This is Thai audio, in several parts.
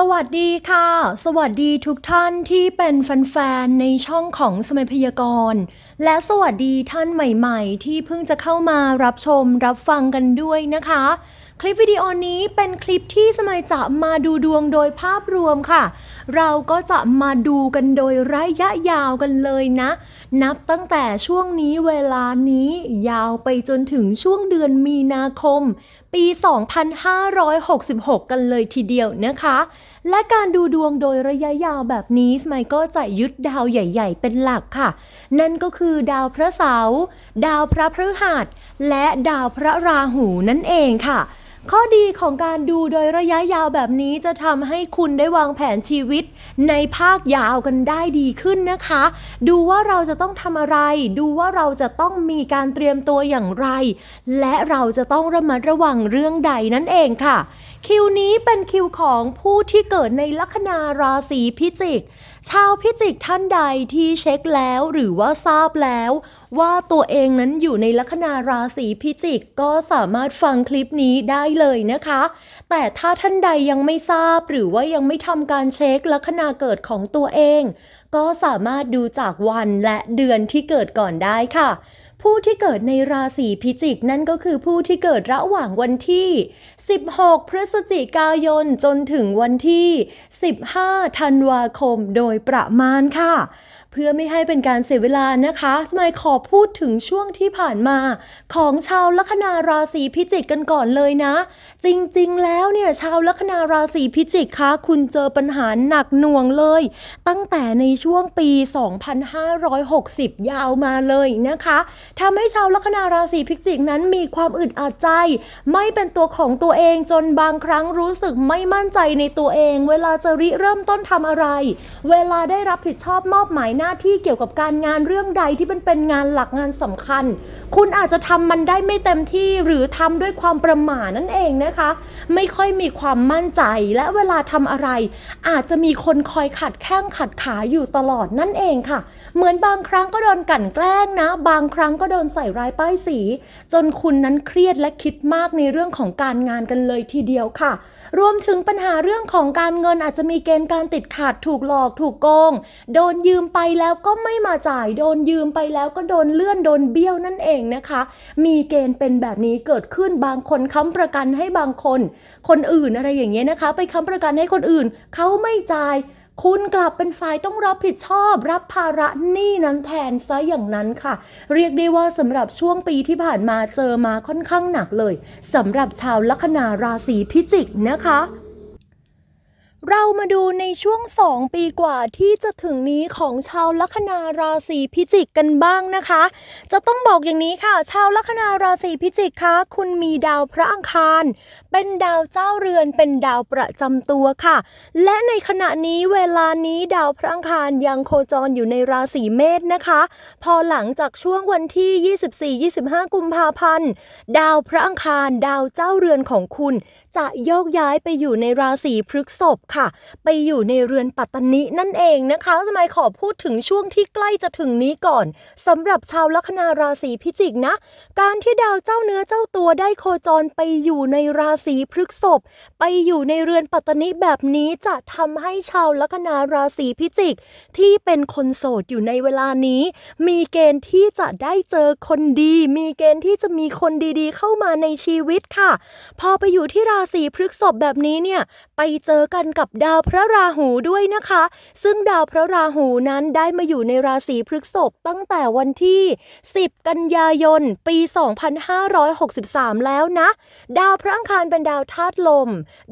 สวัสดีค่ะ สวัสดีทุกท่านที่เป็นแฟนๆในช่องของสมัยพยากรณ์ และสวัสดีท่านใหม่ๆ ที่เพิ่งจะเข้ามารับชมรับฟังกันด้วยนะคะ คลิปวิดีโอนี้เป็นคลิปที่สมัยจะมาดูดวงโดยภาพรวมค่ะ เราก็จะมาดูกันโดยระยะยาวกันเลยนะ นับตั้งแต่ช่วงนี้เวลานี้ยาวไปจนถึงช่วงเดือนมีนาคม ปี 2566 กันเลยทีเดียวนะคะ และการดูดวงโดยระยะยาวแบบนี้สมัยก็จะยึดดาวใหญ่ ๆ เป็นหลักค่ะ นั่นก็คือดาวพระเสาร์ดาวพระพฤหัส และดาวพระราหูนั่นเองค่ะ ข้อดีของการดูโดยระยะยาวแบบนี้จะทำให้คุณได้วางแผนชีวิตในภาคยาวกันได้ดีขึ้นนะคะ ดูว่าเราจะต้องทำอะไร ดูว่าเราจะต้องมีการเตรียมตัวอย่างไร และเราจะต้องระมัดระวังเรื่องใดนั่นเองค่ะ คิวนี้เป็นคิวของผู้ที่เกิดในลัคนาราศีพิจิก ชาวพิจิกท่านใดที่เช็คแล้วหรือว่าทราบแล้ว ว่าตัวเองนั้นอยู่ในลัคนาราศีพิจิกก็สามารถฟังคลิปนี้ได้เลยนะคะ แต่ถ้าท่านใดยังไม่ทราบหรือว่ายังไม่ทำการเช็คลัคนาเกิดของตัวเอง ก็สามารถดูจากวันและเดือนที่เกิดก่อนได้ค่ะ ผู้ที่เกิดในราศีพิจิกนั่นก็คือผู้ที่เกิดระหว่างวันที่ 16 พฤศจิกายนจนถึงวันที่ 15 ธันวาคมโดยประมาณค่ะ พื่อไม่ให้เป็นการเสียเวลานะคะ สมัยขอพูดถึงช่วงที่ผ่านมา ของชาวลัคนาราศีพิจิกกันก่อนเลยนะ จริงๆ แล้วเนี่ยชาวลัคนาราศีพิจิกคะคุณเจอปัญหาหนักหน่วงเลย ตั้งแต่ในช่วงปี 2560 ยาวมาเลยนะคะทำให้ชาวลัคนาราศีพิจิกนั้นมีความอึดอัดใจ ไม่เป็นตัวของตัวเองจนบางครั้งรู้สึกไม่มั่นใจในตัวเอง เวลาจะริเริ่มต้นทำอะไร เวลาได้รับผิดชอบมอบหมายหน้า้าที่เกี่ยวกับการงานเรื่องใดที่มันเป็นงานหลักงานสำคัญ คุณอาจจะทำมันได้ไม่เต็มที่หรือทำด้วยความประหม่านั่นเองนะคะ ไม่ค่อยมีความมั่นใจและเวลาทำอะไร อาจจะมีคนคอยขัดแข้งขัดขาอยู่ตลอดนั่นเองค่ะ เหมือนบางครั้งก็โดนกลั่นแกล้งนะ บางครั้งก็โดนใส่ร้ายป้ายสี จนคุณนั้นเครียดและคิดมากในเรื่องของการงานกันเลยทีเดียวค่ะ รวมถึงปัญหาเรื่องของการเงินอาจจะมีเกณฑ์การติดขัดถูกหลอกถูกโกง โดนยืมไปแล้วก็ไม่มาจ่ายโดนยืมไปแล้วก็โดนเลื่อนโดนเบี้ยวนั่นเองนะคะ มีเกณฑ์เป็นแบบนี้เกิดขึ้นบางคนค้ำประกันให้บางคน คนอื่นอะไรอย่างเงี้ยนะคะ ไปค้ำประกันให้คนอื่นเขาไม่จ่ายคุณกลับเป็นฝ่ายต้องรับผิดชอบ รับภาระหนี้นั้นแทนซะอย่างนั้นค่ะ เรียกได้ว่าสำหรับช่วงปีที่ผ่านมาเจอมาค่อนข้างหนักเลยสำหรับชาวลัคนาราศีพิจิกนะคะ เรามาดูในช่วง 2 ปีกว่าที่จะถึงนี้ของชาวลัคนาราศีพิจิกกันบ้างนะคะ จะต้องบอกอย่างนี้ค่ะ ชาวลัคนาราศีพิจิกคะคุณมีดาวพระอังคาร เป็นดาวเจ้าเรือนเป็นดาวประจำตัวค่ะ และในขณะนี้เวลานี้ดาวพระอังคารยังโคจรอยู่ในราศีเมษนะคะ พอหลังจากช่วงวันที่ 24-25 กุมภาพันธ์ดาวพระอังคารดาวเจ้าเรือนของคุณ จะโยกย้ายไปอยู่ในราศีพฤษภค่ะไปอยู่ในเรือนปัตตนินั่นเองนะคะสมัยขอพูดถึงช่วงที่ใกล้จะถึงนี้ก่อนสำหรับชาวลัคนาราศีพิจิกนะ การที่ดาวเจ้าเนื้อเจ้าตัวได้โคจรไปอยู่ในราศีพฤกษภไปอยู่ในเรือนปัตตนิแบบนี้จะทำให้ชาวลัคนาราศีพิจิก ที่เป็นคนโสดอยู่ในเวลานี้ มีเกณฑ์ที่จะได้เจอคนดี มีเกณฑ์ที่จะมีคนดีๆ เข้ามาในชีวิตค่ะ พอไปอยู่ที่ราศีพฤกษภแบบนี้เนี่ยไปเจอกันกับดาวพระราหูด้วยนะคะ ซึ่งดาวพระราหูนั้นได้มาอยู่ในราศีพฤษภตั้งแต่วันที่ 10 กันยายน ปี 2563 แล้วนะ ดาวพระอังคารเป็นดาวธาตุลม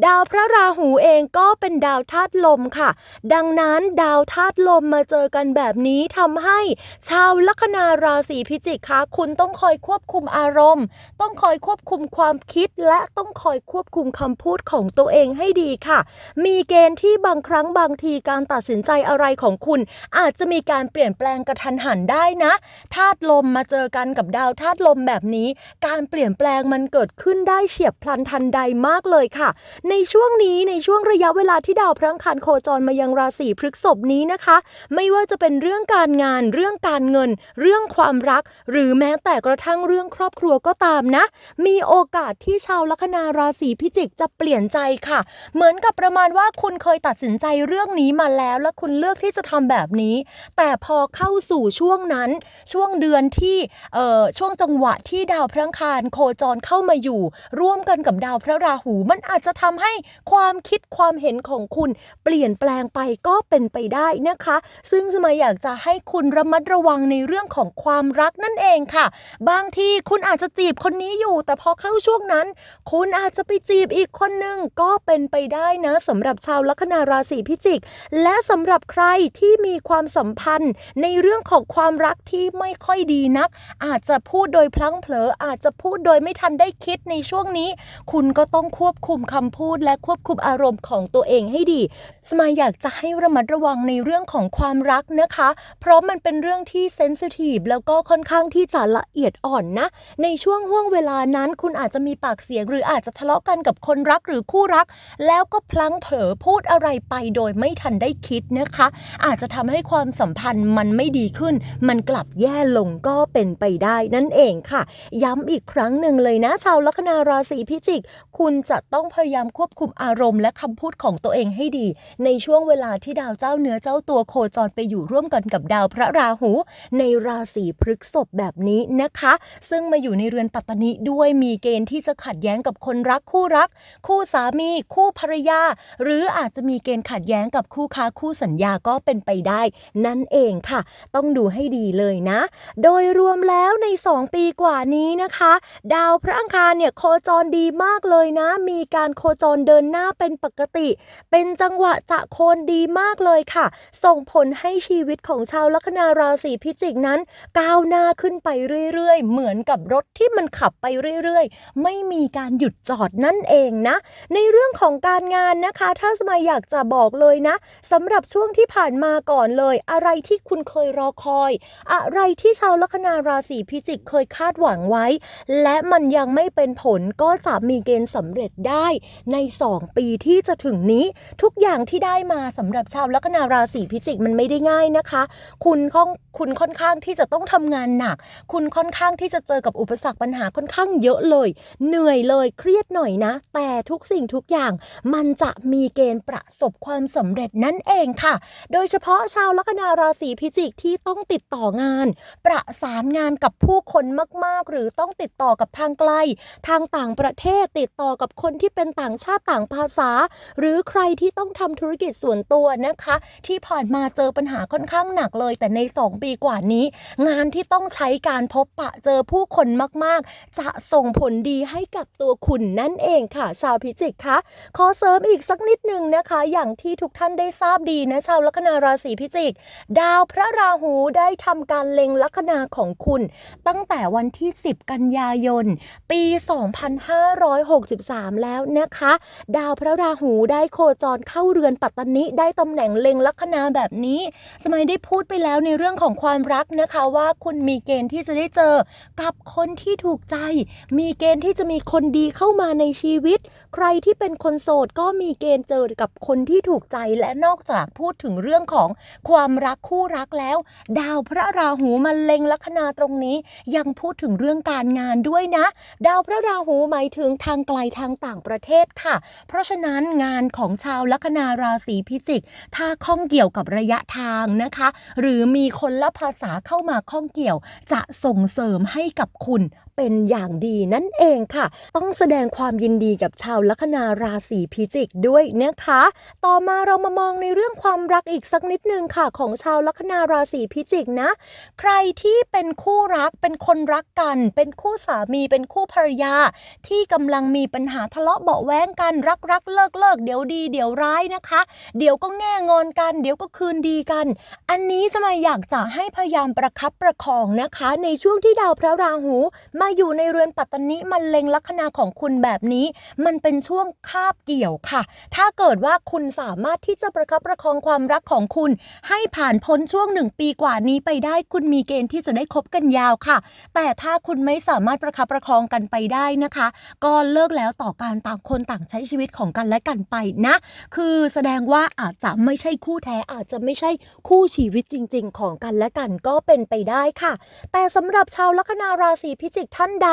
ดาวพระราหูเองก็เป็นดาวธาตุลมค่ะ ดังนั้นดาวธาตุลมมาเจอกันแบบนี้ทำให้ ชาวลัคนาราศีพิจิกคะคุณต้องคอยควบคุมอารมณ์ ต้องคอยควบคุมความคิดและต้องคอยควบคุมคำพูดของตัวเองให้ดีค่ะ มีีเกณฑ์ที่บางครั้งบางทีการตัดสินใจอะไรของคุณ อาจจะมีการเปลี่ยนแปลงกระทันหันได้นะธาตุลมมาเจอกันกับดาวธาตุลมแบบนี้ การเปลี่ยนแปลงมันเกิดขึ้นได้เฉียบพลันทันใดมากเลยค่ะ ในช่วงนี้ในช่วงระยะเวลาที่ดาวพระอังคารโคจรมายังราศีพฤษภนี้นะคะ ไม่ว่าจะเป็นเรื่องการงาน เรื่องการเงิน เรื่องความรัก หรือแม้แต่กระทั่งเรื่องครอบครัวก็ตามนะ มีโอกาสที่ชาวลัคนาราศีพิจิกจะเปลี่ยนใจค่ะ เหมือนกับประมาณว่าว่าคุณเคยตัดสินใจเรื่องนี้มาแล้ว และคุณเลือกที่จะทำแบบนี้ แต่พอเข้าสู่ช่วงนั้น ช่วงเดือนที่เอ่อช่วงจังหวะที่ดาวพระอังคารโคจรเข้ามาอยู่ ร่วมกันกับดาวพระราหู มันอาจจะทำให้ความคิดความเห็นของคุณเปลี่ยนแปลงไปก็เป็นไปได้นะคะ ซึ่งสมัยอยากจะให้คุณระมัดระวังในเรื่องของความรักนั่นเองค่ะ บางทีคุณอาจจะจีบคนนี้อยู่ แต่พอเข้าช่วงนั้น คุณอาจจะไปจีบอีกคนนึงก็เป็นไปได้นะสำหรับชาวลัคนาราศีพิจิก และสำหรับใครที่มีความสัมพันธ์ ในเรื่องของความรักที่ไม่ค่อยดีนัก อาจจะพูดโดยพลั้งเผลออาจจะพูดโดยไม่ทันได้คิดในช่วงนี้ คุณก็ต้องควบคุมคำพูดและควบคุมอารมณ์ของตัวเองให้ดี สมายอยากจะให้ระมัดระวังในเรื่องของความรักนะคะ เพราะมันเป็นเรื่องที่เซนซิทีฟแล้วก็ค่อนข้างที่จะละเอียดอ่อนนะ ในช่วงห่วงเวลานั้น คุณอาจจะมีปากเสียง หรืออาจจะทะเลาะกันกับคนรักหรือคู่รัก แล้วก็พลั้งเผลอพูดอะไรไปโดยไม่ทันได้คิดนะคะ อาจจะทำให้ความสัมพันธ์มันไม่ดีขึ้น มันกลับแย่ลงก็เป็นไปได้นั่นเองค่ะ ย้ำอีกครั้งหนึ่งเลยนะ ชาวลัคนาราศีพิจิก คุณจะต้องพยายามควบคุมอารมณ์และคำพูดของตัวเองให้ดี ในช่วงเวลาที่ดาวเจ้าเนื้อเจ้าตัวโคจรไปอยู่ร่วมกันกับดาวพระราหู ในราศีพฤกษภแบบนี้นะคะ ซึ่งมาอยู่ในเรือนปัตตนิด้วยมีเกณฑ์ที่จะขัดแย้งกับคนรักคู่รัก คู่สามี คู่ภรรยาหรืออาจจะมีเกณฑ์ขัดแย้งกับคู่ค้าคู่สัญญาก็เป็นไปได้ นั่นเองค่ะ ต้องดูให้ดีเลยนะ โดยรวมแล้วใน 2 ปีกว่านี้นะคะ ดาวพระอังคารเนี่ยโคจรดีมากเลยนะ มีการโคจรเดินหน้าเป็นปกติ เป็นจังหวะจะโคนดีมากเลยค่ะ ส่งผลให้ชีวิตของชาวลัคนาราศีพิจิกนั้น ก้าวหน้าขึ้นไปเรื่อยๆ เหมือนกับรถที่มันขับไปเรื่อยๆ ไม่มีการหยุดจอดนั่นเองนะ ในเรื่องของการงานนะคะาสมัยอยากจะบอกเลยนะสำหรับช่วงที่ผ่านมาก่อนเลย อะไรที่คุณเคยรอคอย อะไรที่ชาวลัคนาราศีพิจิกเคยคาดหวังไว้ และมันยังไม่เป็นผลก็จะมีเกณฑ์สำเร็จได้ใน 2 ปีที่จะถึงนี้ทุกอย่างที่ได้มาสำหรับชาวลัคนาราศีพิจิกมันไม่ได้ง่ายนะคะ คุณค่อนคุณค่อนข้างที่จะต้องทำงานหนัก คุณค่อนข้างที่จะเจอกับอุปสรรคปัญหาค่อนข้างเยอะเลย เหนื่อยเลยเครียดหน่อยนะ แต่ทุกสิ่งทุกอย่างมันจะมีเกณฑ์ประสบความสำเร็จนั่นเองค่ะ โดยเฉพาะชาวลัคนาราศีพิจิกที่ต้องติดต่องาน ประสานงานกับผู้คนมาก ๆ หรือต้องติดต่อกับทางไกล ทางต่างประเทศติดต่อกับคนที่เป็นต่างชาติต่างภาษา หรือใครที่ต้องทำธุรกิจส่วนตัวนะคะ ที่ผ่านมาเจอปัญหาค่อนข้างหนักเลย แต่ใน 2 ปีกว่านี้ งานที่ต้องใช้การพบปะเจอผู้คนมาก ๆ จะส่งผลดีให้กับตัวคุณนั่นเองค่ะ ชาวพิจิกคะขอเสริมอีกสักนิดหนึ่งนะคะ อย่างที่ทุกท่านได้ทราบดีนะชาวลัคนาราศีพิจิก ดาวพระราหูได้ทำการเล็งลัคนาของคุณ ตั้งแต่วันที่ 10 กันยายน ปี 2563 แล้วนะคะ ดาวพระราหูได้โคจรเข้าเรือนปัตตนิได้ตำแหน่งเล็งลัคนาแบบนี้ สมัยได้พูดไปแล้วในเรื่องของความรักนะคะว่าคุณมีเกณฑ์ที่จะได้เจอกับคนที่ถูกใจ มีเกณฑ์ที่จะมีคนดีเข้ามาในชีวิต ใครที่เป็นคนโสดก็มีเกณฑ์เจอกับคนที่ถูกใจและนอกจากพูดถึงเรื่องของความรักคู่รักแล้ว ดาวพระราหูมันเล็งลัคนาตรงนี้ ยังพูดถึงเรื่องการงานด้วยนะ ดาวพระราหูหมายถึงทางไกลทางต่างประเทศค่ะ เพราะฉะนั้นงานของชาวลัคนาราศีพิจิก ถ้าข้องเกี่ยวกับระยะทางนะคะ หรือมีคนละภาษาเข้ามาข้องเกี่ยว จะส่งเสริมให้กับคุณ เป็นอย่างดีนั่นเองค่ะ ต้องแสดงความยินดีกับชาวลัคนาราศีพิจิกด้วยนะคะ ต่อมาเรามามองในเรื่องความรักอีกสักนิดนึงค่ะ ของชาวลัคนาราศีพิจิกนะ ใครที่เป็นคู่รักเป็นคนรักกัน เป็นคู่สามีเป็นคู่ภรรยา ที่กำลังมีปัญหาทะเลาะเบาแว้งกันรักรักเลิกเลิกเดี๋ยวดีเดี๋ยวร้ายนะคะ เดี๋ยวก็แง่งอนกัน เดี๋ยวก็คืนดีกัน อันนี้สมัยอยากจะให้พยายามประคับประคองนะคะ ในช่วงที่ดาวพระราหูมาอยู่ในเรือนปัตตนิมันเล็งลัคนาของคุณแบบนี้ มันเป็นช่วงคาบเกี่ยวค่ะ ถ้าเกิดว่าคุณสามารถที่จะประคับประคองความรักของคุณ ให้ผ่านพ้นช่วงหนึ่งปีกว่านี้ไปได้คุณมีเกณฑ์ที่จะได้คบกันยาวค่ะ แต่ถ้าคุณไม่สามารถประคับประคองกันไปได้นะคะ ก็เลิกแล้วต่อการต่างคนต่างใช้ชีวิตของกันและกันไปนะ คือแสดงว่าอาจจะไม่ใช่คู่แท้อาจจะไม่ใช่คู่ชีวิตจริง ๆ ของกันและกันก็เป็นไปได้ค่ะ แต่สำหรับชาวลัคนาราศีพิจิกท่านใด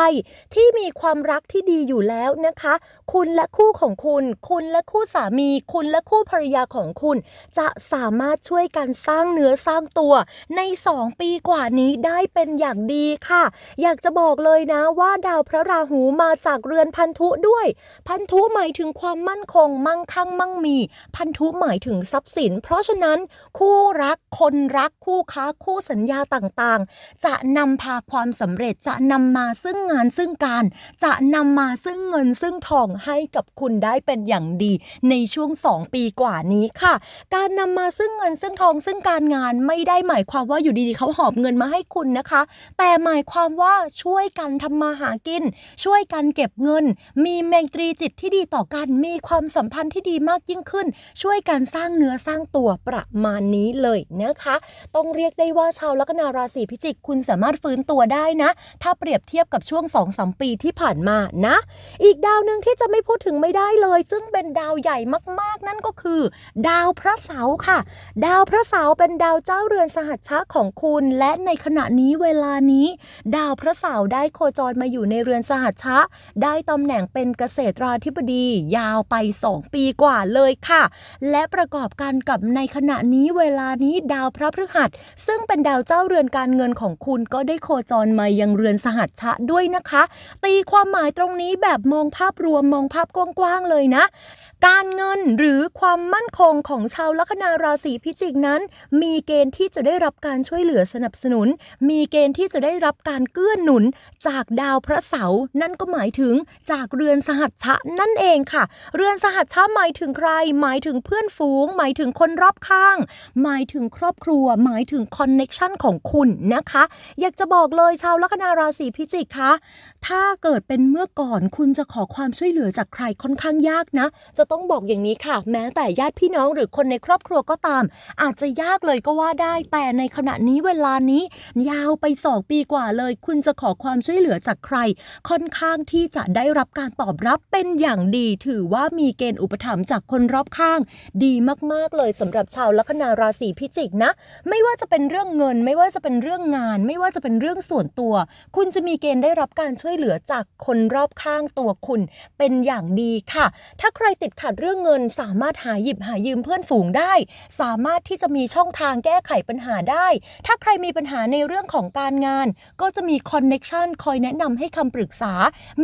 ที่มีความรักที่ดีอยู่แล้วนะคะ คุณและคู่ของคุณ คุณและคู่สามี คุณและคู่ภรรยาของคุณ จะสามารถช่วยกันสร้างเนื้อสร้างตัวใน 2 ปีกว่านี้ได้เป็นอย่างดีค่ะ อยากจะบอกเลยนะว่าดาวพระราหูมาจากเรือนพันธุด้วย พันธุหมายถึงความมั่นคง มั่งคั่งมั่งมี พันธุหมายถึงทรัพย์สิน เพราะฉะนั้น คู่รักคนรักคู่ค้าคู่สัญญาต่างๆ จะนำพาความสำเร็จจะนำมาซึ่งงานซึ่งการ จะนำมาซึ่งเงินซึ่งทองให้กับคุณได้เป็นอย่างดี ในช่วง 2 ปีกว่านี้ค่ะ การนำมาซึ่งเงินซึ่งทองซึ่งการงานไม่ได้หมายความว่าอยู่ดีๆเขาหอบเงินมาให้คุณนะคะ แต่หมายความว่าช่วยกันทำมาหากิน ช่วยกันเก็บเงิน มีเมตรีจิตที่ดีต่อกันมีความสัมพันธ์ที่ดีมากยิ่งขึ้น ช่วยกันสร้างเนื้อสร้างตัวประมาณนี้เลยนะคะ ต้องเรียกได้ว่าชาวลัคนาราศีพิจิกคุณสามารถฟื้นตัวได้นะ ถ้าเปรียบเทียบกับช่วง2-3ปีที่ผ่านมานะ อีกดาวหนึ่งที่จะไม่พูดถึงไม่ได้เลย ซึ่งเป็นดาวใหญ่มากๆ นั่นก็คือ ดาวพระเสาร์ค่ะ ดาวพระเสาร์เป็นดาวเจ้าเรือนสหัชชะของคุณ และในขณะนี้เวลานี้ ดาวพระเสาร์ได้โคจรมาอยู่ในเรือนสหัชชะ ได้ตำแหน่งเป็นเกษตราธิบดี ยาวไป 2 ปีกว่าเลยค่ะ และประกอบกันกับในขณะนี้เวลานี้ดาวพระพฤหัส ซึ่งเป็นดาวเจ้าเรือนการเงินของคุณก็ได้โคจรมายังเรือนสหัชชะด้วยนะคะ ตีความหมายตรงนี้แบบมองภาพรวมมองภาพกว้างๆเลยนะ การเงินหรือความมั่นคงของชาวลัคนาราศีพิจิกนั้น มีเกณฑ์ที่จะได้รับการช่วยเหลือสนับสนุน มีเกณฑ์ที่จะได้รับการเกื้อหนุน จากดาวพระเสาร์นั่นก็หมายถึงจากเรือนสหัชชะนั่นเองค่ะ เรือนสหัชชะหมายถึงใคร หมายถึงเพื่อนฝูง หมายถึงคนรอบข้าง หมายถึงครอบครัว หมายถึงคอนเน็ชันของคุณนะคะ อยากจะบอกเลยชาวลัคนาราศีพิจิกคะ ถ้าเกิดเป็นเมื่อก่อนคุณจะขอความช่วยเหลือจากใครค่อนข้างยากนะ จะต้องบอกอย่างนี้ค่ะ แม้แต่ญาติพี่น้องหรือคนในครอบครัวก็ตาม อาจจะยากเลยก็ว่าได้ แต่ในขณะนี้เวลานี้ ยาวไป2ปีกว่าเลย คุณจะขอความช่วยเหลือจากใคร ค่อนข้างที่จะได้รับการตอบรับเป็นอย่างดี ถือว่ามีเกณฑ์อุปถัมภ์จากคนรอบข้าง ดีมากๆเลยสำหรับชาวลัคนาราศีพิจิกนะ ไม่ว่าจะเป็นเรื่องเงิน ไม่ว่าจะเป็นเรื่องงาน ไม่ว่าจะเป็นเรื่องส่วนตัว คุณจะมีเกณฑ์ได้รับการช่วยเหลือจากคนรอบข้างตัวคุณเป็นอย่างดีค่ะ ถ้าใครติดขัดเรื่องเงิน สามารถหาหยิบหายืมเพื่อนฝูงได้ สามารถที่จะมีช่องทางแก้ไขปัญหาได้ ถ้าใครมีปัญหาในเรื่องของการงาน ก็จะมีคอนเน็ชันคอยแนะนำให้คำปรึกษา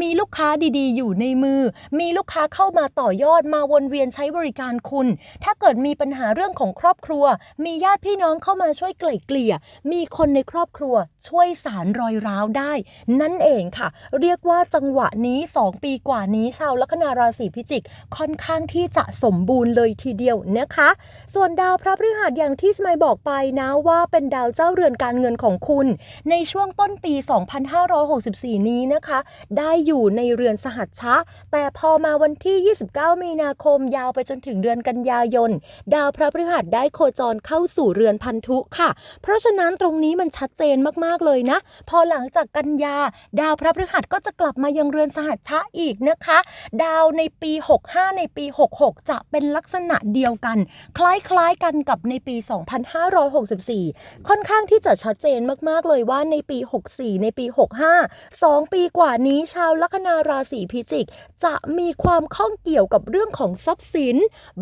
มีลูกค้าดีๆ อยู่ในมือ มีลูกค้าเข้ามาต่อยอดมาวนเวียนใช้บริการคุณ ถ้าเกิดมีปัญหาเรื่องของครอบครัว มีญาติพี่น้องเข้ามาช่วยไกล่เกลี่ย มีคนในครอบครัวช่วยสารรอยร้าวได้นั่นเองค่ะ เรียกว่าจังหวะนี้ 2 ปีกว่านี้ชาวลัคนาราศีพิจิก ค่อนข้างที่จะสมบูรณ์เลยทีเดียวนะคะ ส่วนดาวพระพฤหัสอย่างที่สมัยบอกไปนะว่าเป็นดาวเจ้าเรือนการเงินของคุณ ในช่วงต้นปี 2564 นี้นะคะ ได้อยู่ในเรือนสหัชชะ แต่พอมาวันที่ 29 มีนาคมยาวไปจนถึงเดือนกันยายน ดาวพระพฤหัสได้โคจรเข้าสู่เรือนพันธุค่ะ เพราะฉะนั้นตรงนี้มันชัดเจนมากๆเลยนะ พอหลังจากกันยาดาวพระพฤหัสก็จะกลับมายังเรือนสหัชชะอีกนะคะ ดาวในปี 65 ในปี 66 จะเป็นลักษณะเดียวกัน คล้ายๆกันกับในปี 2564 ค่อนข้างที่จะชัดเจนมากๆเลยว่าในปี 64 ในปี 65 2 ปีกว่านี้ชาวลัคนาราศีพิจิก จะมีความข้องเกี่ยวกับเรื่องของทรัพย์สิน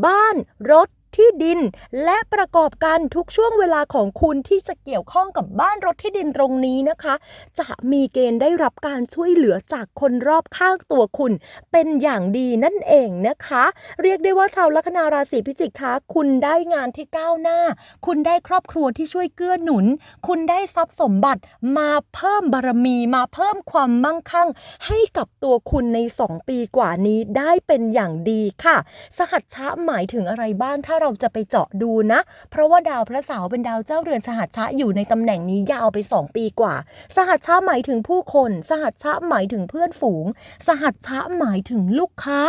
บ้านรถ ที่ดิน และประกอบกันทุกช่วงเวลาของคุณที่จะเกี่ยวข้องกับบ้านรถที่ดินตรงนี้นะคะ จะมีเกณฑ์ได้รับการช่วยเหลือจากคนรอบข้างตัวคุณ เป็นอย่างดีนั่นเองนะคะ เรียกได้ว่าชาวลัคนาราศีพิจิกคะคุณได้งานที่ก้าวหน้า คุณได้ครอบครัวที่ช่วยเกื้อหนุน คุณได้ทรัพย์สมบัติมาเพิ่มบารมีมาเพิ่มความมั่งคั่ง ให้กับตัวคุณใน 2 ปีกว่านี้ได้เป็นอย่างดีค่ะ สหัชชะหมายถึงอะไรบ้างถ้าเราจะไปเจาะดูนะ เพราะว่าดาวพระเสาร์เป็นดาวเจ้าเรือนสหัชชะอยู่ในตำแหน่งนี้ยาวไป 2 ปีกว่า สหัชชะหมายถึงผู้คน สหัชชะหมายถึงเพื่อนฝูง สหัชชะหมายถึงลูกค้า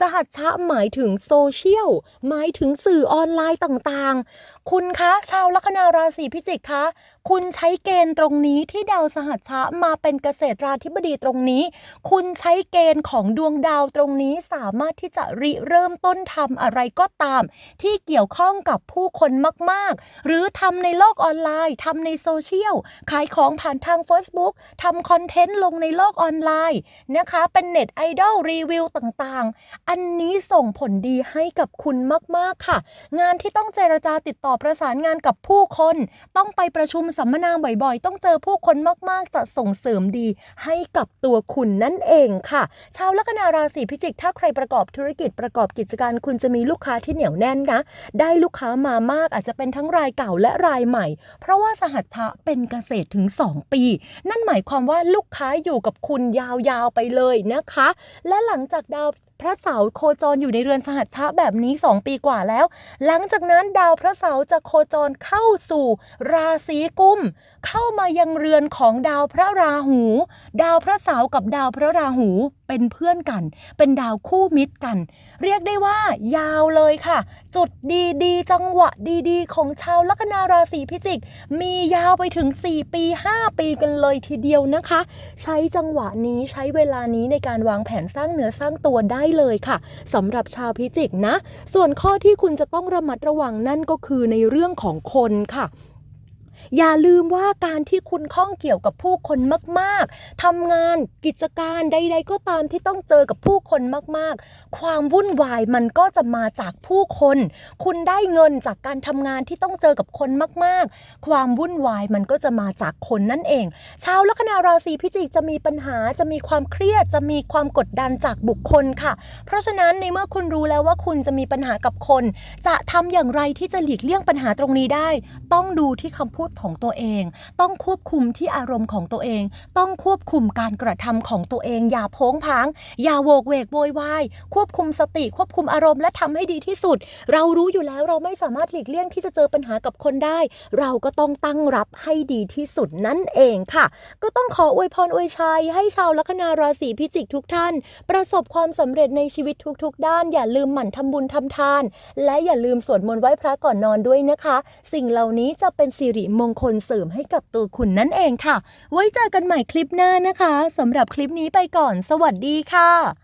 สหัชชะหมายถึงโซเชียลหมายถึงสื่อออนไลน์ต่างๆ คุณคะชาวลัคนาราศีพิจิกคะ คุณใช้เกณฑ์ตรงนี้ที่ดาวสหัชชะมาเป็นเกษตราธิบดีตรงนี้ คุณใช้เกณฑ์ของดวงดาวตรงนี้สามารถที่จะริเริ่มต้นทำอะไรก็ตาม ที่เกี่ยวข้องกับผู้คนมาก ๆ หรือทำในโลกออนไลน์ทำในโซเชียล ขายของผ่านทาง Facebook ทำคอนเทนต์ลงในโลกออนไลน์นะคะ เป็นเน็ตไอดอลรีวิวต่างๆ อันนี้ส่งผลดีให้กับคุณมาก ๆ ค่ะ งานที่ต้องเจรจาติดต่อประสานงานกับผู้คน ต้องไปประชุมสัมมนาบ่อยๆ ต้องเจอผู้คนมากๆ จะส่งเสริมดีให้กับตัวคุณนั่นเองค่ะ ชาวลัคนาราศีพิจิก ถ้าใครประกอบธุรกิจประกอบกิจการคุณจะมีลูกค้าที่เหนียวแน่นนะ ได้ลูกค้ามามากอาจจะเป็นทั้งรายเก่าและรายใหม่ เพราะว่าสหัชชะเป็นเกษตรถึง 2 ปี นั่นหมายความว่าลูกค้าอยู่กับคุณยาวๆไปเลยนะคะ และหลังจากดาว พระเสาร์โคจรอยู่ในเรือนสหัชชะแบบนี้ 2 ปีกว่าแล้ว หลังจากนั้นดาวพระเสาร์จะโคจรเข้าสู่ราศีกุม เข้ามายังเรือนของดาวพระราหู ดาวพระเสาร์กับดาวพระราหู เป็นเพื่อนกัน เป็นดาวคู่มิตรกัน เรียกได้ว่ายาวเลยค่ะ จุดดีๆ จังหวะดีๆ ของชาวลัคนาราศีพิจิก มียาวไปถึง 4 ปี 5 ปีกันเลยทีเดียวนะคะ ใช้จังหวะนี้ใช้เวลานี้ในการวางแผนสร้างเนื้อสร้างตัวได้เลยค่ะสำหรับชาวพิจิกนะ ส่วนข้อที่คุณจะต้องระมัดระวังนั่นก็คือในเรื่องของคนค่ะ อย่าลืมว่าการที่คุณข้องเกี่ยวกับผู้คนมาก ๆ ทำงานกิจการใด ๆ ก็ตามที่ต้องเจอกับผู้คนมาก ๆ ความวุ่นวายมันก็จะมาจากผู้คน คุณได้เงินจากการทำงานที่ต้องเจอกับคนมาก ๆ ความวุ่นวายมันก็จะมาจากคนนั่นเอง ชาวลัคนาราศีพิจิกจะมีปัญหาจะมีความเครียดจะมีความกดดันจากบุคคลค่ะ เพราะฉะนั้นในเมื่อคุณรู้แล้วว่าคุณจะมีปัญหากับคน จะทำอย่างไรที่จะหลีกเลี่ยงปัญหาตรงนี้ได้ ต้องดูที่คำพูดของตัวเอง ต้องควบคุมที่อารมณ์ของตัวเอง ต้องควบคุมการกระทำของตัวเอง อย่าโพ้งพาง อย่าโวกเวกโวยวายควบคุมสติ ควบคุมอารมณ์และทำให้ดีที่สุด เรารู้อยู่แล้วเราไม่สามารถหลีกเลี่ยงที่จะเจอปัญหากับคนได้ เราก็ต้องตั้งรับให้ดีที่สุดนั่นเองค่ะ ก็ต้องขออวยพรอวยชัย ให้ชาวลัคนาราศีพิจิกทุกท่าน ประสบความสำเร็จในชีวิตทุก ๆ ด้าน อย่าลืมหมั่นทำบุญทำทาน และอย่าลืมสวดมนต์ไหว้พระก่อนนอนด้วยนะคะ สิ่งเหล่านี้จะเป็นสิริมมงคลเสริมให้กับตัวคุณนั่นเองค่ะ ไว้เจอกันใหม่คลิปหน้านะคะสำหรับคลิปนี้ไปก่อน สวัสดีค่ะ